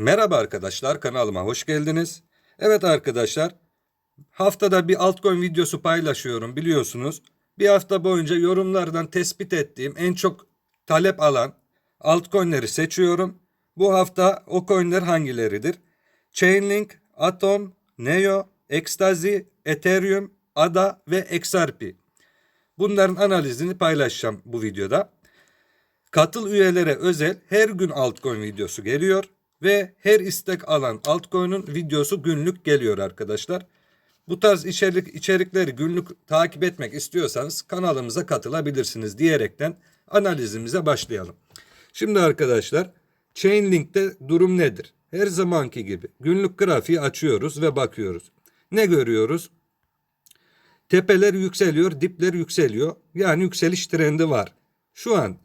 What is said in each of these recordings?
Merhaba arkadaşlar kanalıma hoş geldiniz. Evet arkadaşlar haftada bir altcoin videosu paylaşıyorum biliyorsunuz. Bir hafta boyunca yorumlardan tespit ettiğim en çok talep alan altcoin'leri seçiyorum. Bu hafta o coin'ler hangileridir? Chainlink, Atom, Neo, Ecstasy, Ethereum, ADA ve XRP. Bunların analizini paylaşacağım bu videoda. Katıl üyelere özel her gün altcoin videosu geliyor ve her istek alan altcoin'in videosu günlük geliyor arkadaşlar. Bu tarz içerik içerikleri günlük takip etmek istiyorsanız kanalımıza katılabilirsiniz diyerekten analizimize başlayalım. Şimdi arkadaşlar Chainlink'te durum nedir? Her zamanki gibi günlük grafiği açıyoruz ve bakıyoruz. Ne görüyoruz? Tepeler yükseliyor, dipler yükseliyor. Yani yükseliş trendi var. Şu an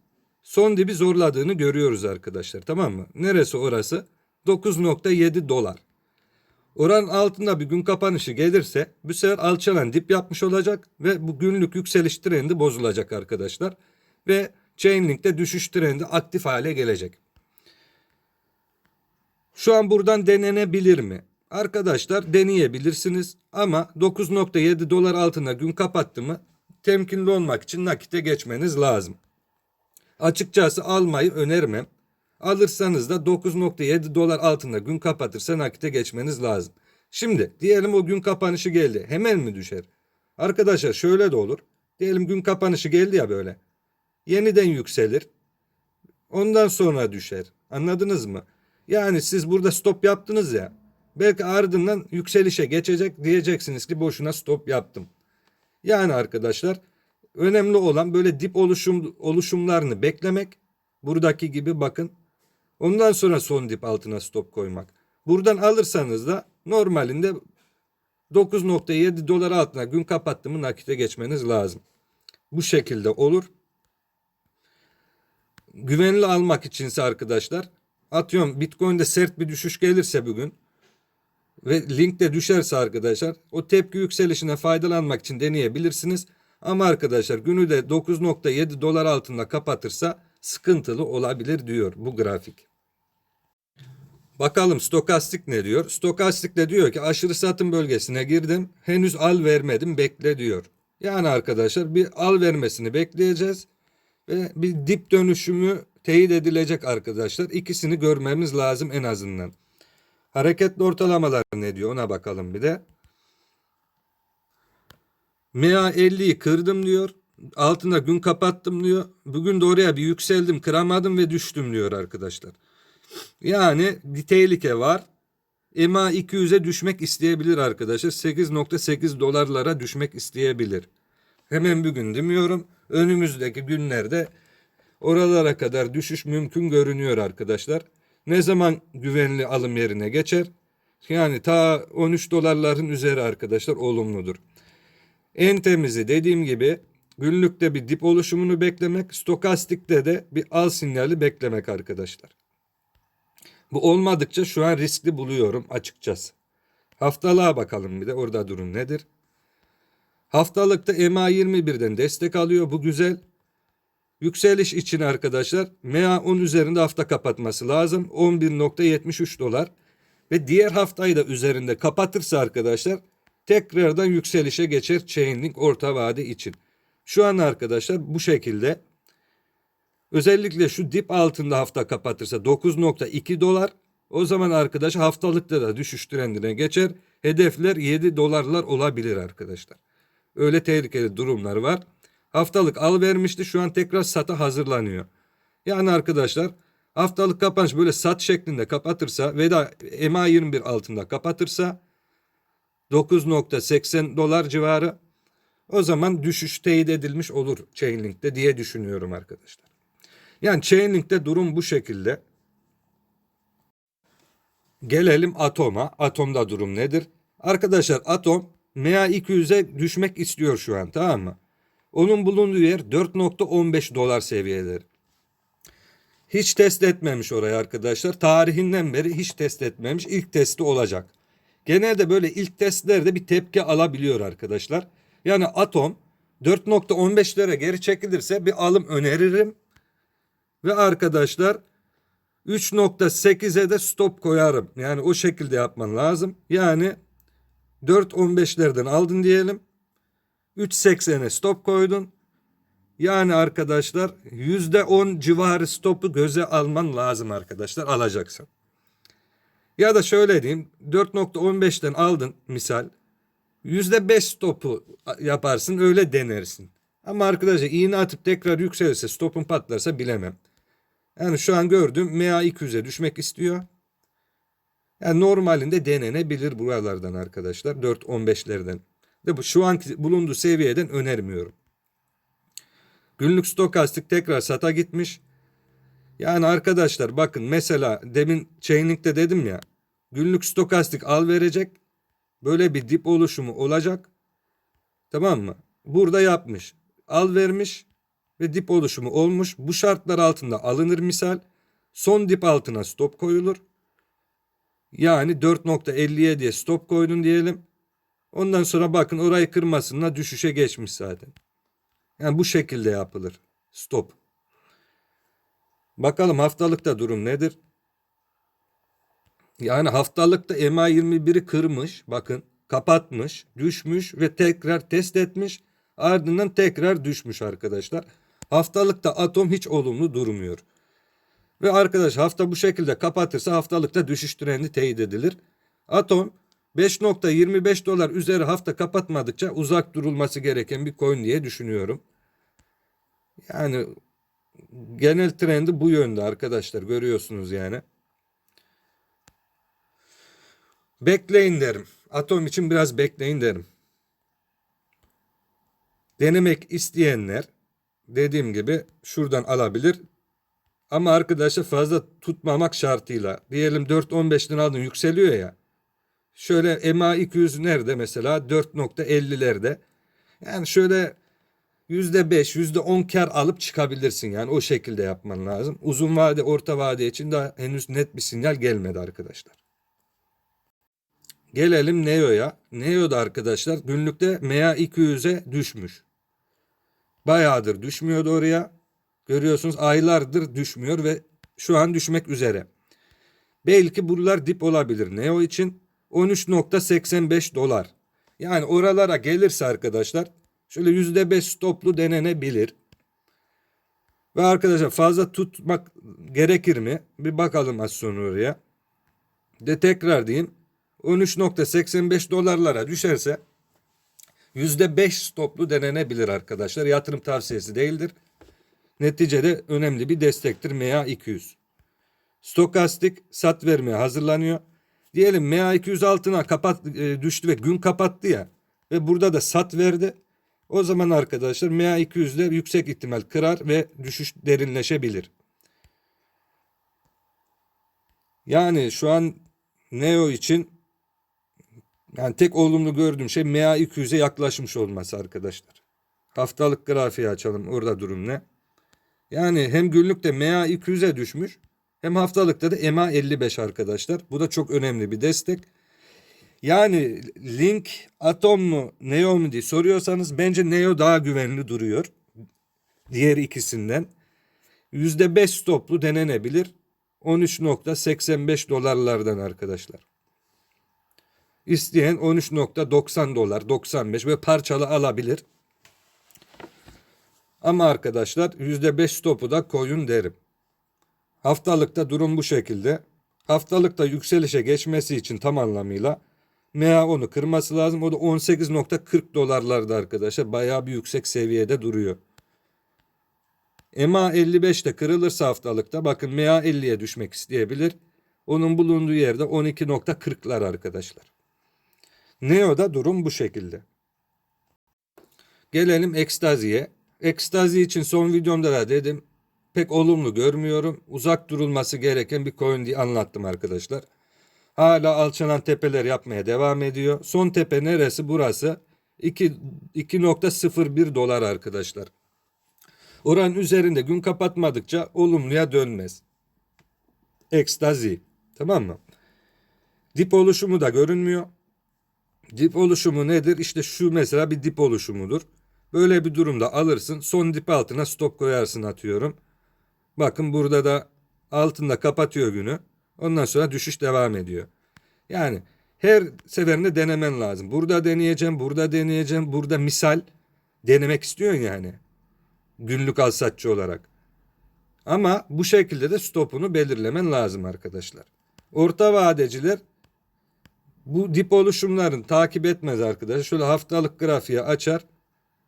son dibi zorladığını görüyoruz arkadaşlar tamam mı? Neresi orası? 9.7 dolar. Oran altında bir gün kapanışı gelirse bu sefer alçalan dip yapmış olacak ve bu günlük yükseliş trendi bozulacak arkadaşlar. Ve Chainlink'te düşüş trendi aktif hale gelecek. Şu an buradan denenebilir mi? Arkadaşlar deneyebilirsiniz ama 9.7 dolar altına gün kapattı mı temkinli olmak için nakite geçmeniz lazım. Açıkçası almayı önermem. Alırsanız da 9.7 dolar altında gün kapatırsa nakite geçmeniz lazım. Şimdi diyelim o gün kapanışı geldi. Hemen mi düşer? Arkadaşlar şöyle de olur. Diyelim gün kapanışı geldi ya böyle. Yeniden yükselir. Ondan sonra düşer. Anladınız mı? Yani siz burada stop yaptınız ya. Belki ardından yükselişe geçecek diyeceksiniz ki boşuna stop yaptım. Yani arkadaşlar önemli olan böyle dip oluşum oluşumlarını beklemek. Buradaki gibi bakın. Ondan sonra son dip altına stop koymak. Buradan alırsanız da normalinde 9.7 dolar altına gün kapattı mı nakite geçmeniz lazım. Bu şekilde olur. Güvenli almak içinse arkadaşlar atıyorum Bitcoin'de sert bir düşüş gelirse bugün ve linkte düşerse arkadaşlar o tepki yükselişine faydalanmak için deneyebilirsiniz. Ama arkadaşlar günü de 9.7 dolar altında kapatırsa sıkıntılı olabilir diyor bu grafik. Bakalım stokastik ne diyor? Stokastik de diyor ki aşırı satım bölgesine girdim. Henüz al vermedim bekle diyor. Yani arkadaşlar bir al vermesini bekleyeceğiz. Ve bir dip dönüşümü teyit edilecek arkadaşlar. İkisini görmemiz lazım en azından. Hareketli ortalamalar ne diyor ona bakalım bir de. MA 50'yi kırdım diyor. Altına gün kapattım diyor. Bugün de oraya bir yükseldim kıramadım ve düştüm diyor arkadaşlar. Yani bir tehlike var. EMA 200'e düşmek isteyebilir arkadaşlar. 8.8 dolarlara düşmek isteyebilir. Hemen bugün demiyorum. Önümüzdeki günlerde oralara kadar düşüş mümkün görünüyor arkadaşlar. Ne zaman güvenli alım yerine geçer? Yani ta 13 dolarların üzeri arkadaşlar olumludur. En temizi dediğim gibi günlükte bir dip oluşumunu beklemek, stokastikte de bir al sinyali beklemek arkadaşlar. Bu olmadıkça şu an riskli buluyorum açıkçası. Haftalığa bakalım bir de orada durum nedir? Haftalıkta EMA 21'den destek alıyor. Bu güzel. Yükseliş için arkadaşlar MA 10 üzerinde hafta kapatması lazım. 11.73 dolar. Ve diğer haftayı da üzerinde kapatırsa arkadaşlar tekrardan yükselişe geçer Chainlink orta vade için. Şu an arkadaşlar bu şekilde özellikle şu dip altında hafta kapatırsa 9.2 dolar o zaman arkadaş haftalıkta da düşüş trendine geçer. Hedefler 7 dolarlar olabilir arkadaşlar. Öyle tehlikeli durumlar var. Haftalık al vermişti şu an tekrar sata hazırlanıyor. Yani arkadaşlar haftalık kapanış böyle sat şeklinde kapatırsa ve da EMA 21 altında kapatırsa 9.80 dolar civarı o zaman düşüş teyit edilmiş olur Chainlink'te diye düşünüyorum arkadaşlar. Yani Chainlink'te durum bu şekilde. Gelelim Atom'a. Atom'da durum nedir? Arkadaşlar Atom MA200'e düşmek istiyor şu an tamam mı? Onun bulunduğu yer 4.15 dolar seviyeleri. Hiç test etmemiş orayı arkadaşlar. Tarihinden beri hiç test etmemiş. İlk testi olacak. Genelde böyle ilk testlerde bir tepki alabiliyor arkadaşlar. Yani atom 4.15'lere geri çekilirse bir alım öneririm. Ve arkadaşlar 3.8'e de stop koyarım. Yani o şekilde yapman lazım. Yani 4.15'lerden aldın diyelim. 3.80'e stop koydun. Yani arkadaşlar %10 civarı stopu göze alman lazım arkadaşlar alacaksın. Ya da şöyle diyeyim 4.15'ten aldın misal %5 stopu yaparsın öyle denersin. Ama arkadaşlar iğne atıp tekrar yükselirse stopun patlarsa bilemem. Yani şu an gördüm MA 200'e düşmek istiyor. Yani normalinde denenebilir buralardan arkadaşlar 4.15'lerden. De bu şu anki bulunduğu seviyeden önermiyorum. Günlük stokastik tekrar sata gitmiş. Yani arkadaşlar bakın mesela demin chainlink'te dedim ya. Günlük stokastik al verecek. Böyle bir dip oluşumu olacak. Tamam mı? Burada yapmış. Al vermiş ve dip oluşumu olmuş. Bu şartlar altında alınır misal. Son dip altına stop koyulur. Yani 4.50'ye diye stop koydun diyelim. Ondan sonra bakın orayı kırmasınla düşüşe geçmiş zaten. Yani bu şekilde yapılır. Stop. Bakalım haftalıkta durum nedir? Yani haftalıkta EMA 21'i kırmış. Bakın kapatmış, düşmüş ve tekrar test etmiş. Ardından tekrar düşmüş arkadaşlar. Haftalıkta atom hiç olumlu durmuyor. Ve arkadaş hafta bu şekilde kapatırsa haftalıkta düşüş trendi teyit edilir. Atom 5.25 dolar üzeri hafta kapatmadıkça uzak durulması gereken bir coin diye düşünüyorum. Yani genel trendi bu yönde arkadaşlar görüyorsunuz yani. Bekleyin derim. Atom için biraz bekleyin derim. Denemek isteyenler dediğim gibi şuradan alabilir. Ama arkadaşlar fazla tutmamak şartıyla. Diyelim 4.15'ten aldın yükseliyor ya. Şöyle MA 200 nerede mesela 4.50'lerde. Yani şöyle %5, %10 kar alıp çıkabilirsin. Yani o şekilde yapman lazım. Uzun vade, orta vade için daha henüz net bir sinyal gelmedi arkadaşlar. Gelelim Neo'ya. Neo'da arkadaşlar günlükte MA 200'e düşmüş. Bayağıdır düşmüyordu oraya. Görüyorsunuz aylardır düşmüyor ve şu an düşmek üzere. Belki buralar dip olabilir Neo için. 13.85 dolar. Yani oralara gelirse arkadaşlar şöyle %5 stoplu denenebilir. Ve arkadaşlar fazla tutmak gerekir mi? Bir bakalım az sonra oraya. De tekrar diyeyim. 13.85 dolarlara düşerse %5 stoplu denenebilir arkadaşlar. Yatırım tavsiyesi değildir. Neticede önemli bir destektir MA 200. Stokastik sat vermeye hazırlanıyor. Diyelim MA 200 altına kapat, e, düştü ve gün kapattı ya. Ve burada da sat verdi. O zaman arkadaşlar MA 200'de yüksek ihtimal kırar ve düşüş derinleşebilir. Yani şu an Neo için yani tek olumlu gördüğüm şey MA 200'e yaklaşmış olması arkadaşlar. Haftalık grafiği açalım. Orada durum ne? Yani hem günlükte MA 200'e düşmüş hem haftalıkta da MA 55 arkadaşlar. Bu da çok önemli bir destek. Yani Link Atom mu Neo mu diye soruyorsanız bence Neo daha güvenli duruyor. Diğer ikisinden. %5 stoplu denenebilir. 13.85 dolarlardan arkadaşlar. İsteyen 13.90 dolar 95 ve parçalı alabilir. Ama arkadaşlar %5 stopu da koyun derim. Haftalıkta durum bu şekilde. Haftalıkta yükselişe geçmesi için tam anlamıyla MA onu kırması lazım. O da 18.40 dolarlarda arkadaşlar. Bayağı bir yüksek seviyede duruyor. MA 55'te kırılırsa haftalıkta bakın MA 50'ye düşmek isteyebilir. Onun bulunduğu yerde 12.40'lar arkadaşlar. Neo'da durum bu şekilde. Gelelim ekstaziye. Ekstazi için son videomda da dedim. Pek olumlu görmüyorum. Uzak durulması gereken bir coin diye anlattım arkadaşlar. Hala alçalan tepeler yapmaya devam ediyor. Son tepe neresi? Burası. 2.01 dolar arkadaşlar. Oranın üzerinde gün kapatmadıkça olumluya dönmez. Ekstazi. Tamam mı? Dip oluşumu da görünmüyor. Dip oluşumu nedir? İşte şu mesela bir dip oluşumudur. Böyle bir durumda alırsın. Son dip altına stop koyarsın atıyorum. Bakın burada da altında kapatıyor günü. Ondan sonra düşüş devam ediyor. Yani her seferinde denemen lazım. Burada deneyeceğim, burada deneyeceğim, burada misal denemek istiyorsun yani. Günlük alsatçı olarak. Ama bu şekilde de stopunu belirlemen lazım arkadaşlar. Orta vadeciler bu dip oluşumların takip etmez arkadaşlar. Şöyle haftalık grafiği açar.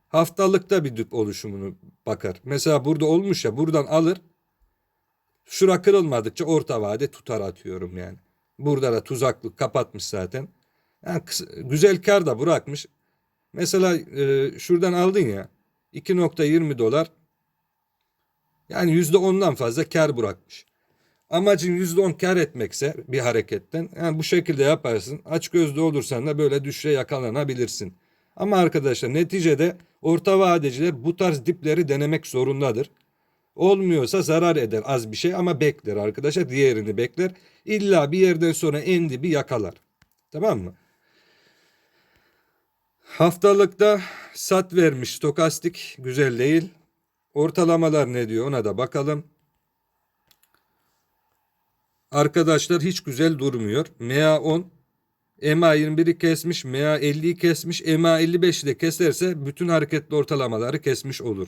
Haftalıkta bir dip oluşumunu bakar. Mesela burada olmuş ya buradan alır. Şura kırılmadıkça orta vade tutar atıyorum yani. Burada da tuzaklık kapatmış zaten. Yani güzel kar da bırakmış. Mesela e, şuradan aldın ya 2.20 dolar yani %10'dan fazla kar bırakmış. Amacın %10 kar etmekse bir hareketten yani bu şekilde yaparsın. Aç gözlü olursan da böyle düşüşe yakalanabilirsin. Ama arkadaşlar neticede orta vadeciler bu tarz dipleri denemek zorundadır. Olmuyorsa zarar eder az bir şey ama bekler arkadaşlar. Diğerini bekler. İlla bir yerden sonra en dibi yakalar. Tamam mı? Haftalıkta sat vermiş stokastik güzel değil. Ortalamalar ne diyor ona da bakalım. Arkadaşlar hiç güzel durmuyor. MA10 MA21'i kesmiş, MA50'yi kesmiş, MA55'i de keserse bütün hareketli ortalamaları kesmiş olur.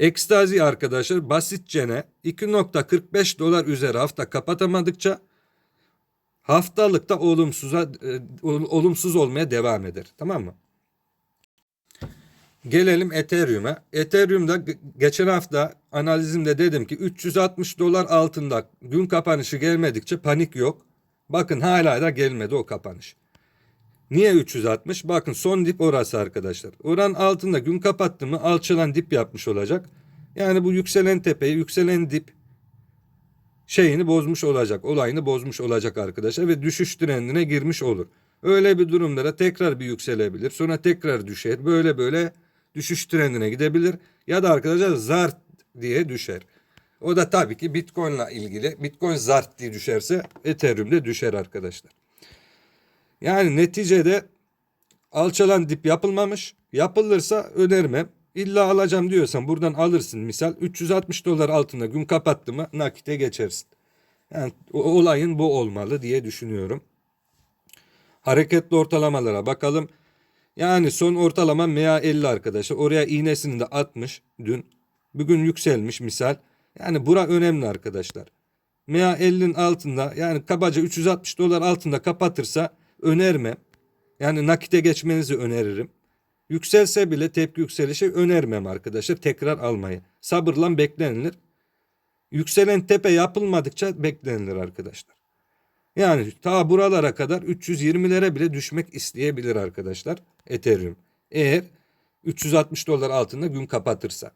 Ekstazi arkadaşlar basitçene 2.45 dolar üzeri hafta kapatamadıkça haftalıkta olumsuza e, ol- olumsuz olmaya devam eder. Tamam mı? Gelelim Ethereum'a. Ethereum'da ge- geçen hafta analizimde dedim ki 360 dolar altında gün kapanışı gelmedikçe panik yok. Bakın hala da gelmedi o kapanış. Niye 360? Bakın son dip orası arkadaşlar. Oran altında gün kapattı mı alçalan dip yapmış olacak. Yani bu yükselen tepeyi, yükselen dip şeyini bozmuş olacak. Olayını bozmuş olacak arkadaşlar ve düşüş trendine girmiş olur. Öyle bir durumda da tekrar bir yükselebilir. Sonra tekrar düşer. Böyle böyle düşüş trendine gidebilir. Ya da arkadaşlar zart diye düşer. O da tabii ki Bitcoin'la ilgili. Bitcoin zart diye düşerse Ethereum de düşer arkadaşlar. Yani neticede alçalan dip yapılmamış. Yapılırsa önermem. İlla alacağım diyorsan buradan alırsın misal 360 dolar altında gün kapattı mı nakite geçersin. Yani olayın bu olmalı diye düşünüyorum. Hareketli ortalamalara bakalım. Yani son ortalama MA 50 arkadaşlar. Oraya iğnesini de atmış dün. Bugün yükselmiş misal. Yani bura önemli arkadaşlar. MA 50'nin altında yani kabaca 360 dolar altında kapatırsa önermem. Yani nakite geçmenizi öneririm. Yükselse bile tepki yükselişi önermem arkadaşlar. Tekrar almayı. Sabırla beklenilir. Yükselen tepe yapılmadıkça beklenilir arkadaşlar. Yani ta buralara kadar 320'lere bile düşmek isteyebilir arkadaşlar Ethereum. Eğer 360 dolar altında gün kapatırsa.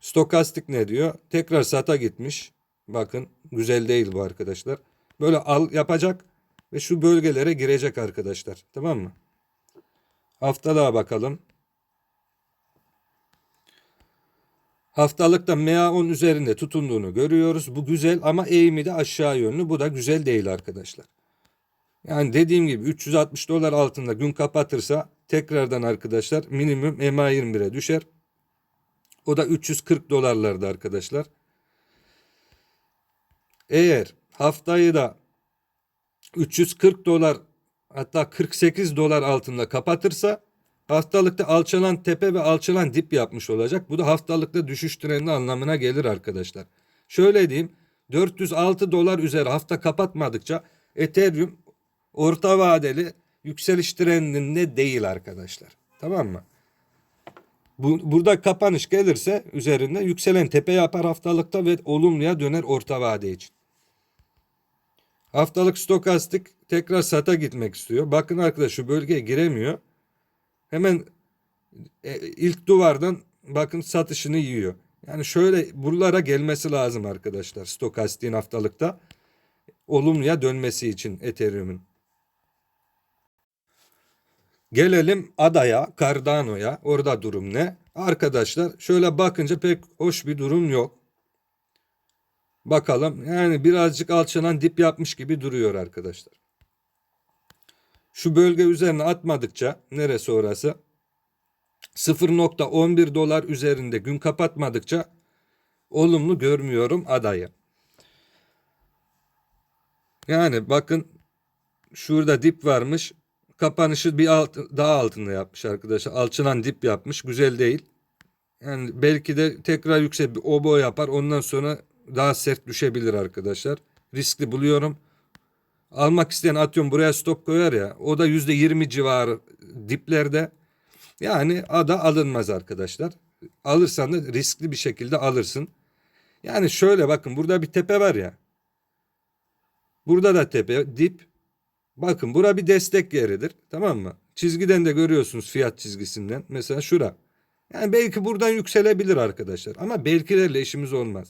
Stokastik ne diyor? Tekrar sata gitmiş. Bakın güzel değil bu arkadaşlar. Böyle al yapacak ve şu bölgelere girecek arkadaşlar. Tamam mı? Haftalığa bakalım. Haftalıkta MA10 üzerinde tutunduğunu görüyoruz. Bu güzel ama eğimi de aşağı yönlü. Bu da güzel değil arkadaşlar. Yani dediğim gibi 360 dolar altında gün kapatırsa tekrardan arkadaşlar minimum MA21'e düşer. O da 340 dolarlarda arkadaşlar. Eğer haftayı da 340 dolar hatta 48 dolar altında kapatırsa haftalıkta alçalan tepe ve alçalan dip yapmış olacak. Bu da haftalıkta düşüş trendi anlamına gelir arkadaşlar. Şöyle diyeyim 406 dolar üzeri hafta kapatmadıkça Ethereum orta vadeli yükseliş trendinde değil arkadaşlar. Tamam mı? Bu, burada kapanış gelirse üzerinde yükselen tepe yapar haftalıkta ve olumluya döner orta vade için. Haftalık stokastik tekrar sata gitmek istiyor. Bakın arkadaş şu bölgeye giremiyor. Hemen e, ilk duvardan bakın satışını yiyor. Yani şöyle buralara gelmesi lazım arkadaşlar stokastiğin haftalıkta. Olumluya dönmesi için Ethereum'un. Gelelim adaya, Cardano'ya. Orada durum ne? Arkadaşlar şöyle bakınca pek hoş bir durum yok. Bakalım yani birazcık alçalan dip yapmış gibi duruyor arkadaşlar. Şu bölge üzerine atmadıkça neresi orası? 0.11 dolar üzerinde gün kapatmadıkça olumlu görmüyorum adayı. Yani bakın şurada dip varmış. Kapanışı bir alt, daha altında yapmış arkadaşlar. Alçılan dip yapmış. Güzel değil. Yani belki de tekrar yüksek bir obo yapar. Ondan sonra daha sert düşebilir arkadaşlar. Riskli buluyorum. Almak isteyen atıyorum buraya stop koyar ya. O da yüzde yirmi civarı diplerde. Yani ada alınmaz arkadaşlar. Alırsan da riskli bir şekilde alırsın. Yani şöyle bakın burada bir tepe var ya. Burada da tepe, dip. Bakın bura bir destek yeridir. Tamam mı? Çizgiden de görüyorsunuz fiyat çizgisinden. Mesela şura. Yani belki buradan yükselebilir arkadaşlar. Ama belkilerle işimiz olmaz.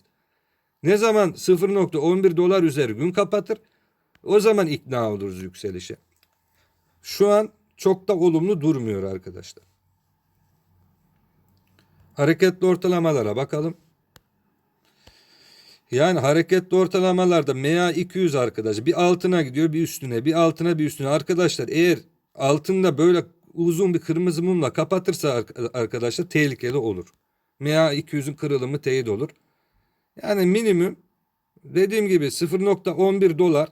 Ne zaman 0.11 dolar üzeri gün kapatır o zaman ikna oluruz yükselişe. Şu an çok da olumlu durmuyor arkadaşlar. Hareketli ortalamalara bakalım. Yani hareketli ortalamalarda MA 200 arkadaş bir altına gidiyor bir üstüne bir altına bir üstüne. Arkadaşlar eğer altında böyle uzun bir kırmızı mumla kapatırsa arkadaşlar tehlikeli olur. MA 200'ün kırılımı teyit olur. Yani minimum dediğim gibi 0.11 dolar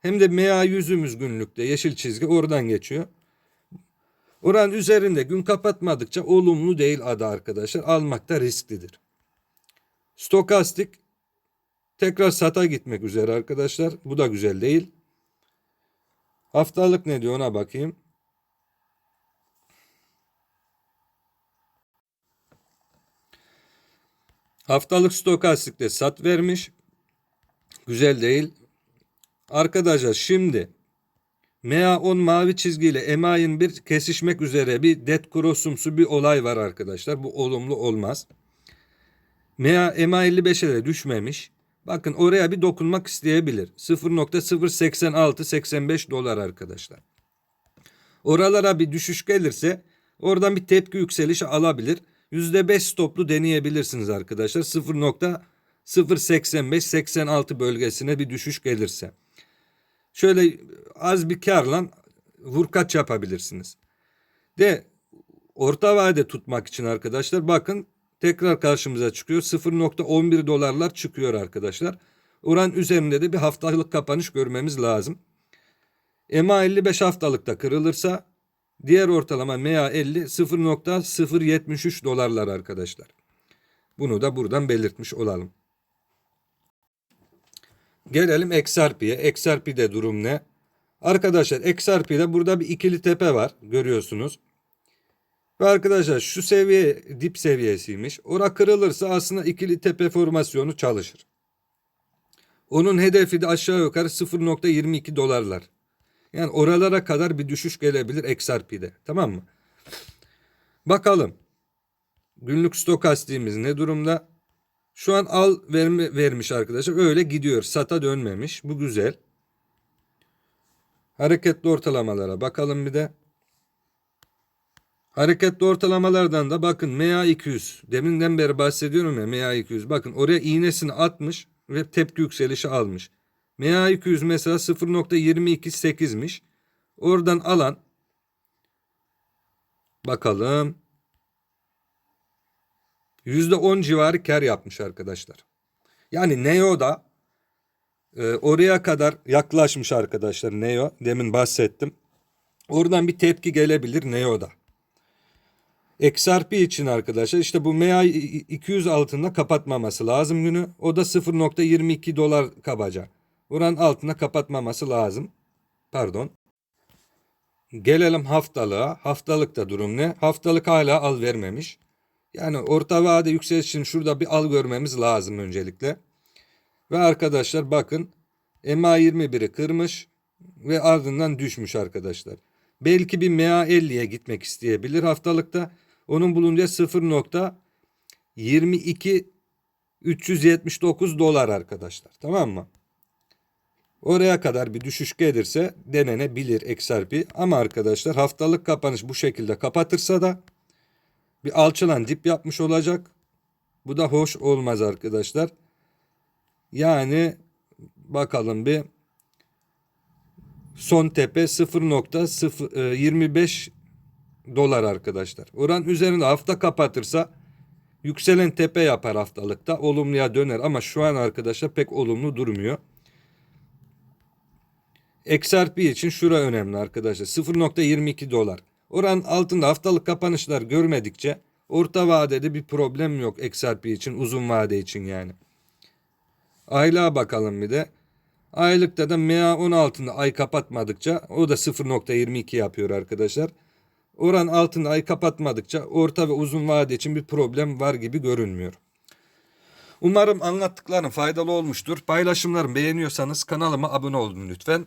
hem de MA yüzümüz günlükte yeşil çizgi oradan geçiyor. Oran üzerinde gün kapatmadıkça olumlu değil adı arkadaşlar. Almakta risklidir. Stokastik tekrar sata gitmek üzere arkadaşlar. Bu da güzel değil. Haftalık ne diyor ona bakayım. Haftalık stokastikte sat vermiş. Güzel değil. Arkadaşlar şimdi MA10 mavi çizgiyle MA21 kesişmek üzere bir dead crossumsu bir olay var arkadaşlar. Bu olumlu olmaz. MA, MA55'e de düşmemiş. Bakın oraya bir dokunmak isteyebilir. 0.086-85 dolar arkadaşlar. Oralara bir düşüş gelirse oradan bir tepki yükselişi alabilir. %5 stoplu deneyebilirsiniz arkadaşlar. 0.085-86 bölgesine bir düşüş gelirse. Şöyle az bir karla vurkaç yapabilirsiniz. De orta vade tutmak için arkadaşlar bakın tekrar karşımıza çıkıyor. 0.11 dolarlar çıkıyor arkadaşlar. Oran üzerinde de bir haftalık kapanış görmemiz lazım. EMA 55 haftalıkta kırılırsa diğer ortalama MEA 50 0.073 dolarlar arkadaşlar. Bunu da buradan belirtmiş olalım. Gelelim XRP'ye. XRP'de durum ne? Arkadaşlar XRP'de burada bir ikili tepe var. Görüyorsunuz. Ve arkadaşlar şu seviye dip seviyesiymiş. Ora kırılırsa aslında ikili tepe formasyonu çalışır. Onun hedefi de aşağı yukarı 0.22 dolarlar. Yani oralara kadar bir düşüş gelebilir XRP'de. Tamam mı? Bakalım. Günlük stokastiğimiz ne durumda? Şu an al verme, vermiş arkadaşlar. Öyle gidiyor. Sata dönmemiş. Bu güzel. Hareketli ortalamalara bakalım bir de. Hareketli ortalamalardan da bakın MA 200. Deminden beri bahsediyorum ya MA 200. Bakın oraya iğnesini atmış ve tepki yükselişi almış. MA 200 mesela 0.228'miş. Oradan alan bakalım %10 civarı kar yapmış arkadaşlar. Yani Neo da e, oraya kadar yaklaşmış arkadaşlar Neo. Demin bahsettim. Oradan bir tepki gelebilir Neo'da. XRP için arkadaşlar işte bu MA 200 altında kapatmaması lazım günü. O da 0.22 dolar kabaca. Oranın altında kapatmaması lazım. Pardon. Gelelim haftalığa. Haftalıkta durum ne? Haftalık hala al vermemiş. Yani orta vade yükseliş için şurada bir al görmemiz lazım öncelikle. Ve arkadaşlar bakın MA21'i kırmış ve ardından düşmüş arkadaşlar. Belki bir MA50'ye gitmek isteyebilir haftalıkta. Onun bulunca 0.22 379 dolar arkadaşlar. Tamam mı? Oraya kadar bir düşüş gelirse denenebilir XRP. Ama arkadaşlar haftalık kapanış bu şekilde kapatırsa da bir alçalan dip yapmış olacak. Bu da hoş olmaz arkadaşlar. Yani bakalım bir son tepe 0.25 dolar arkadaşlar. Oran üzerinde hafta kapatırsa Yükselen tepe yapar haftalıkta. Olumluya döner ama şu an arkadaşlar pek olumlu durmuyor. XRP için şura önemli arkadaşlar. 0.22 dolar. Oranın altında haftalık kapanışlar görmedikçe orta vadede bir problem yok XRP için uzun vade için yani. Aylığa bakalım bir de. Aylıkta da MA10 altında ay kapatmadıkça o da 0.22 yapıyor arkadaşlar. Oran altında ay kapatmadıkça orta ve uzun vade için bir problem var gibi görünmüyor. Umarım anlattıklarım faydalı olmuştur. Paylaşımlarımı beğeniyorsanız kanalıma abone olun lütfen.